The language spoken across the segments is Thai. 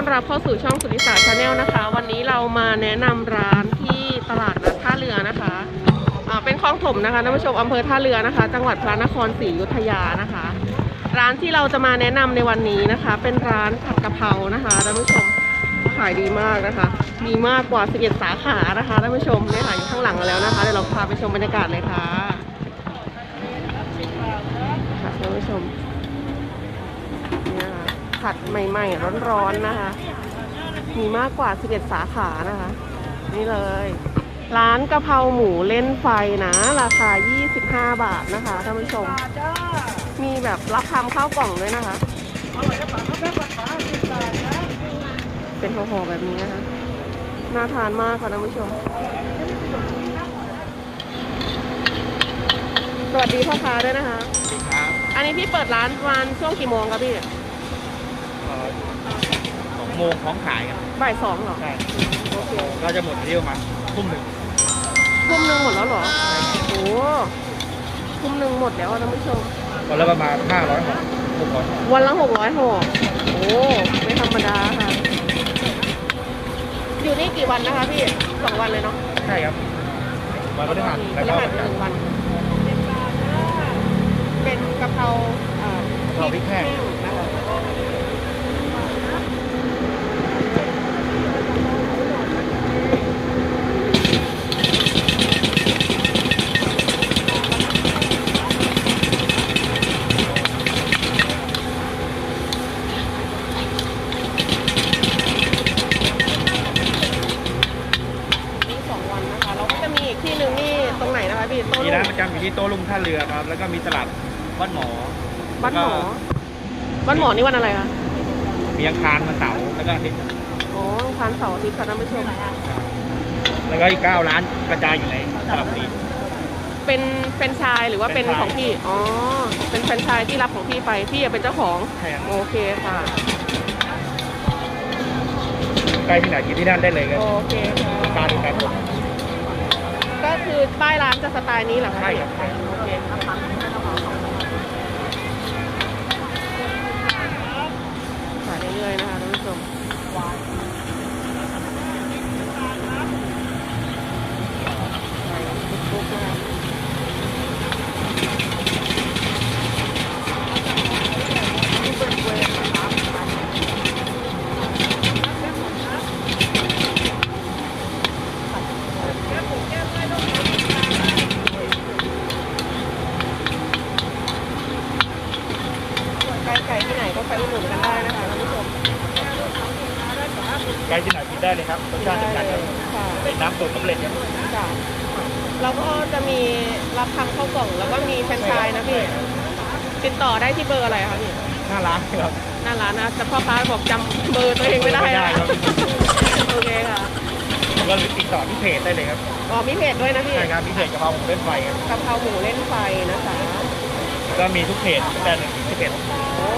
ยินดีต้อนรับเข้าสู่ช่องสุริศาชาแนลนะคะ วันนี้เรามาแนะนำร้านที่ตลาดนัดท่าเรือนะคะอ่าเป็นคลองถมนะคะท่านผู้ชมอำเภอท่าเรือนะคะ จังหวัดพระนครศรีอยุธยานะคะ ร้านที่เราจะมาแนะนำในวันนี้นะคะ เป็นร้านผัดกะเพรานะคะท่านผู้ชมขายดีมากนะคะ มีมากกว่า 11 สาขานะคะท่านผู้ชมเนี่ยค่ะอยู่ข้างหลังเราแล้วนะคะเดี๋ยวเราพาไปชมบรรยากาศเลยค่ะค่ะท่านผู้ชมเนี่ยค่ะ ผัดใหม่ๆ ร้อนๆนะคะ มีมากกว่า 11 สาขานะคะ นี่เลย ร้านกะเพราหมูเล่นไฟนะ ราคา 25 บาทนะคะท่านผู้ชม มีแบบรับทำข้าวกล่องด้วยนะคะเป็นห่อๆแบบนี้นะคะ น่าทานมากค่ะท่านผู้ชม สวัสดีพ่อค้าด้วยนะคะครับอันนี้พี่เปิดร้านวันช่วงกี่โมงครับพี่เอ่อ สองโมงพร้อมขายครับบ่ายสองเหรอใช่โอเคก็จะหมดที่ประมาณทุ่มหนึ่งทุ่มหนึ่งหมดแล้วเหรอโอ้ทุ่มหนึ่งหมดแล้วอะท่านผู้ชมวันละประมาณห้าร้อยห่อหกร้อยห่อวันละหกร้อยห่อโอ้ไม่ธรรมดาค่ะ อยู่นี่กี่วันนะคะพี่สองวันเลยเนาะใช่ครับวันพฤหัสแล้วก็พฤหัสหนึ่งวัน เป็นกะเพราเอ่อกะเพราพริกแห้ง ที่โต้รุ่งท่าเรือครับ แล้วก็มีตลาดบ้านหมอบ้านหมอ บ้านหมอนี่วันอะไรคะมีอังคารมาเสาร์แล้วก็อาทิตย์อ๋อพันเสาร์อาทิตย์ค่ะท่านผู้ชมแล้วก็อีกเก้าร้านกระจายอยู่ในตลาดนี้ เป็นเป็นไชายหรือว่าเป็นเป็นไชายของพี่ อ๋อ เป็นแฟรนไชายที่รับของพี่ไป พี่เป็นเจ้าของ ใช่ครับ โอเคค่ะ ใกล้ที่ไหนกินที่นั่นได้เลยครับโอเคค่ะราคาเดียวกันหมดก็คือป้ายร้านจะสไตล์นี้เหรอคะใช่ครับใช่ โอเคขายเรื่อยๆนะคะท่านผู้ชมใส่ปุ๊บๆนะคะไก่ไก่ที่ไหนก็ไปอุดหนุนกันได้นะคะท่านผู้ชม ใกล้ที่ ไหนกินได้เลยครับรสชาติเดียวกันครับค่ะเป็นน้ำตุ๋นสำเร็จครับจ้ะแล้วก็จะมีรับทำข้าวกล่อง แล้วก็มีแฟรนไชส์นะพี่ ติดต่อได้ที่เบอร์อะไรคะพี่หน้าร้านครับ หน้าร้านนะแต่พ่อค้าบอกจำเบอร์ตัวเองไม่ได้ไม่ได้นะครับ โอเคค่ะก็ติดต่อที่เพจได้เลยครับอ๋อมีเพจด้วยนะพี่ใช่ครับมีเพจกะเพราหมูเล่นไฟครับกะเพราหมูเล่นไฟนะคะก็มีทุกเพจตั้งแต่หนึ่งถึงสิบเอ็ดโอ้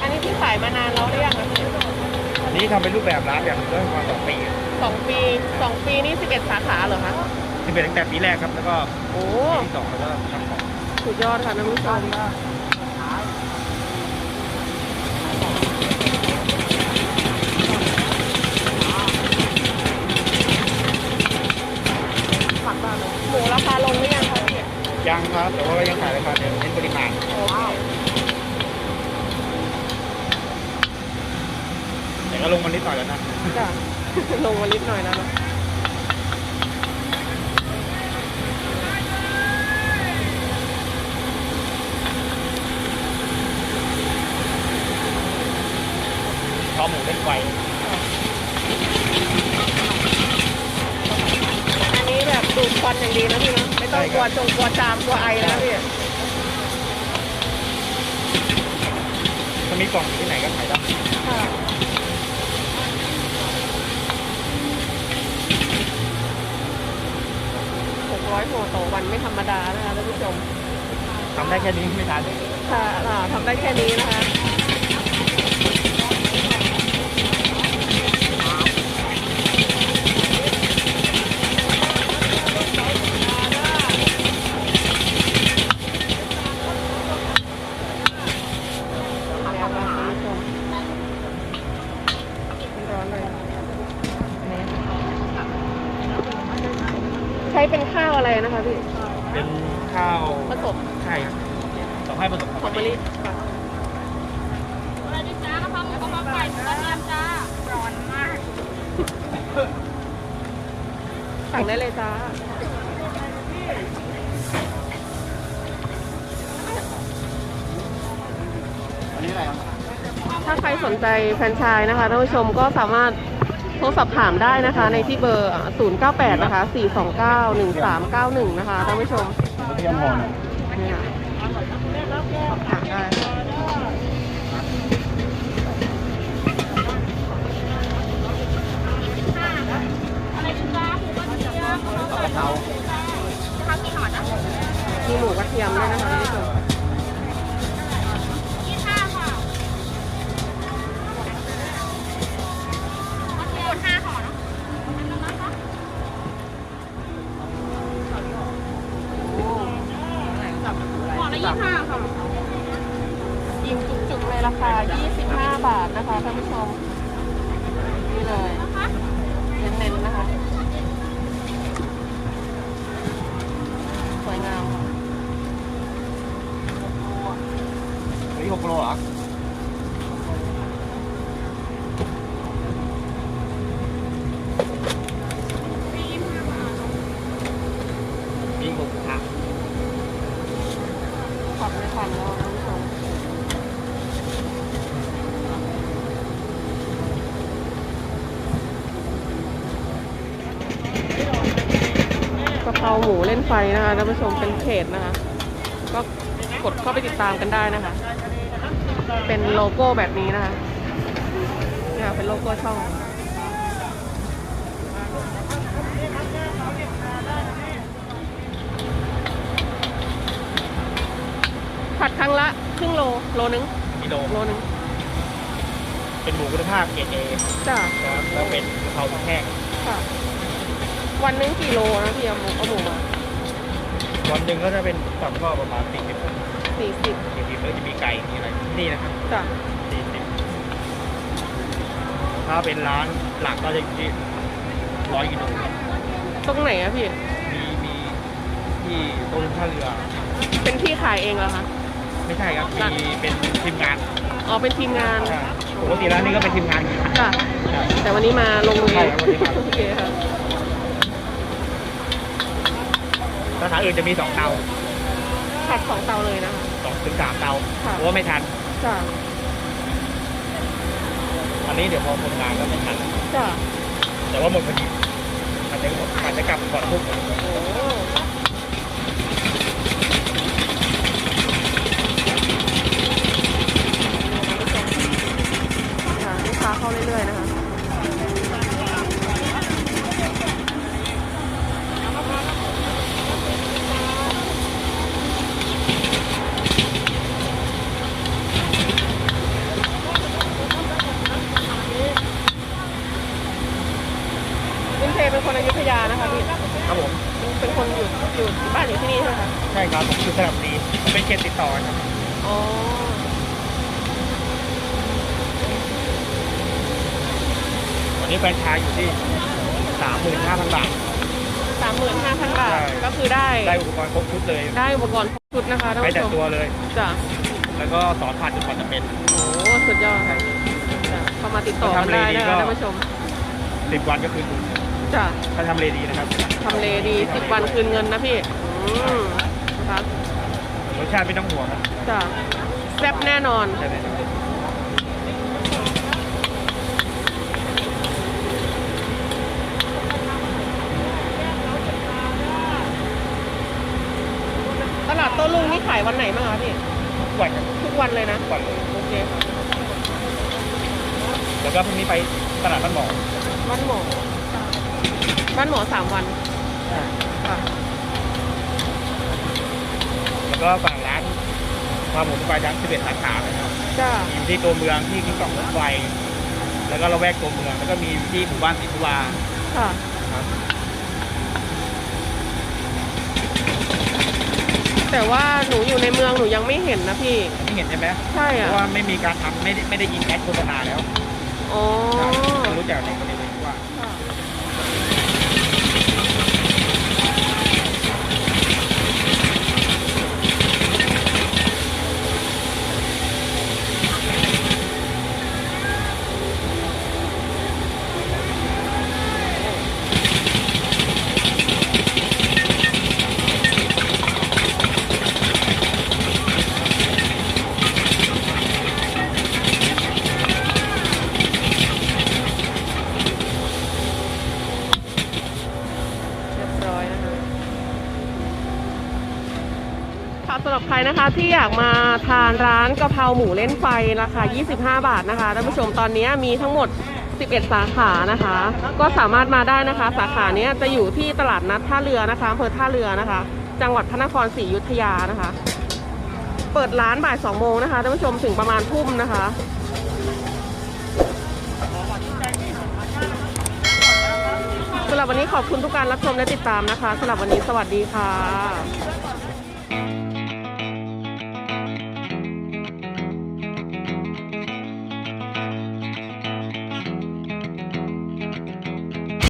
อันนี้พี่ขายมานานแล้วหรือยังคะพี่ อันนี้ทำเป็นรูปแบบร้านแบบเริ่มมาสองปีสองปีสองปีนี่สิบเอ็ดสาขาเหรอคะที่เป็นตั้งแต่ปีแรกครับแล้วก็โอ้ปีที่สองแล้วก็ทำของสุดยอดค่ะท่านผู้ชมผักบ้านเลยหมูราคาลงหรือยังคะพี่ ยังครับ แต่ว่าก็ยังขายราคาเดิมเน้นปริมาณ โอเค แต่ก็ลงมานิดหน่อยแล้วนะ จ้ะ ลงมา นิดหน่อยแล้วเนอะพอหมูเล่นไฟอันนี้แบบดูดควันอย่างดีนะพี่นะไม่ต้องกลัวจงกลัวจามกลัวไอนะพี่ถ้ามีกล่องอยู่ที่ไหนก็ขายได้ ค่ะหกร้อยห่อต่อวันไม่ธรรมดานะคะท่านผู้ชมทำได้แค่นี้ไม่ทันค่ะอ่าทำได้แค่นี้นะคะ ผสม ใช่ครับต้องให้ผสม หอมมะลิค่ะ อะไรดิจ้ากระเพราหมูกระเพราไก่หมูกระเทียมจ้า ร้อนมาก สั่งได้เลยจ้าอันนี้อะไรครับถ้าใครสนใจแฟรนไชส์นะคะท่านผู้ชมก็สามารถโทรสอบถามได้นะคะ ในที่เบอร์ 098 นะคะ 429 1391 นะคะท่านผู้ชมกระเทียมหอนเนี่ยสอบถามได้ อะไรดิจ้าหมู กะเทียมกระเพราข้าวกี่ห่อนะมีหมูกระเทียมด้วยนะคะท่านผู้ชม ยี่ห้าค่ะกระเทียมห้าห่อเนาะห่อละยี่ห้าค่ะ ยิงจุกๆในราคา 25 บาทนะคะท่านผู้ชม นี่เลย นะคะ เน้นๆนะคะ สวยงามค่ะ อันนี้หกโลเหรอมีหกถัง ขับไม่ทันแล้วท่านผู้ช มกะเพราหมูเล่นไฟนะคะท่านผู้ชมเป็นเพจนะคะ ก็กดเข้าไปติดตามกันได้นะคะ เป็นโลโก้แบบนี้นะคะเนี่ยเป็นโลโก้ช่องผัดครั้งละครึ่งโลโลนึงกิโลโลนึงเป็นหมูคุณภาพเกรดเอจ้ะนะครับแล้วเป็นกะเพราแห้งค่ะ วันนึงกี่โลนะพี่เอาหมูเอาหมูมาวันหนึ่งก็จะเป็นสับก็ประมาณสี่สิบ สี่สิบสี่สิบแล้วจะมีไก่มีอะไรนี่นะครับจ้ะสี่สิบถ้าเป็นร้านหลักก็จะอยู่ที่ร้อยกิโลครับตรงไหนอะพี่ มีมีที่ต้นท่าเรือ เป็นที่ขายเองเหรอคะ ไม่ใช่ครับมีเป็นทีมงานอ๋อเป็นทีมงานอ่าปกติร้านนี้ก็เป็นทีมงานอยู่จ้ะครับแต่วันนี้มาลงมือเองใช่ครับวันนี้มา โอเคค่ะสาขาอื่นจะมีสองเตา ผัดสองเตาเลยนะคะ สองถึงสามเตาค่ะ เพราะว่าไม่ทัน จ้ะอันนี้เดี๋ยวพอคนงานก็ไม่ทัน จ้ะแต่ว่าหมดพอดีอาจจะอาจจะกลับก่อนทุกโอ้ค่ะลูกค้าเข้าเรื่อยๆนะคะ คุณเทเป็นคนอยุธยานะคะพี่ ครับผม เป็นคนอยู่อยู่บ้านอยู่ที่นี่ใช่ไหมคะ ใช่ครับผมคือสระบุรีผมเป็นเขตติดต่อครับอ๋อวันนี้แฟรนไชายอยู่ที่สามหมื่นห้าพันบาท สามหมื่นห้าพันบาท ใช่ ก็คือได้ได้อุปกรณ์ครบชุดเลยได้อุปกรณ์ครบชุดนะคะท่านไปผู้แต่ชมตัวเลย จ้ะแล้วก็สอนผ่านจนกว่าจะเป็น โอ้สุดยอดค่ะจ้ะเข้ามาติดต่อกันได้นะคะท่านผู้ชมสิบวันก็คือจ้ะ ถ้าทำเลดีนะครับ ทำเลดีสิบวันคืนเงินนะพี่ อืม นะคะรสชาติไม่ต้องห่วงครับจ้ะแซ่บแน่นอน ใช่ไหมตลาดโต้รุ่งนี่ขายวันไหนบ้างคะพี่ทุกวันครับทุกวันเลยนะทุกวันเลยโอเคค่ะแล้วก็พรุ่งนี้ไปตลาดบ้านหมอบ้านหมอบ้านหมอสามวันค่ะ แล้วก็ฝั่งร้านความหมูปลายักษ์สิบเอ็ดสาขานะครับจ้ะอยู่ที่ตัวเมืองที่ที่กล่องรถไฟแล้วก็ระแวกตัวเมืองแล้วก็มีที่หมู่บ้านสิทุวาค่ะครับ แต่ว่าหนูอยู่ในเมืองหนูยังไม่เห็นนะพี่ไม่เห็นใช่ไหมใช่เพอะราะว่าไม่มีการทำไม่ได้ไม่ได้ยิงแอดโฆษณาแล้วอ๋อไม่รู้จักในประเด็นว่า ค่ะ ค่ะ สำหรับใครนะคะที่อยากมาทานร้านกะเพราหมูเล่นไฟราคา 25 บาทนะคะท่านผู้ชมตอนนี้มีทั้งหมด 11 สาขานะคะ ก็สามารถมาได้นะคะ สาขานี้จะอยู่ที่ตลาดนัดท่าเรือนะคะอำเภอท่าเรือนะคะ จังหวัดพระนครศรีอยุธยานะคะ เปิดร้านบ่าย 2 โมงนะคะท่านผู้ชมถึงประมาณทุ่มนะคะสำหรับวันนี้ขอบคุณทุกการรับชมและติดตามนะคะสำหรับวันนี้สวัสดีค่ะ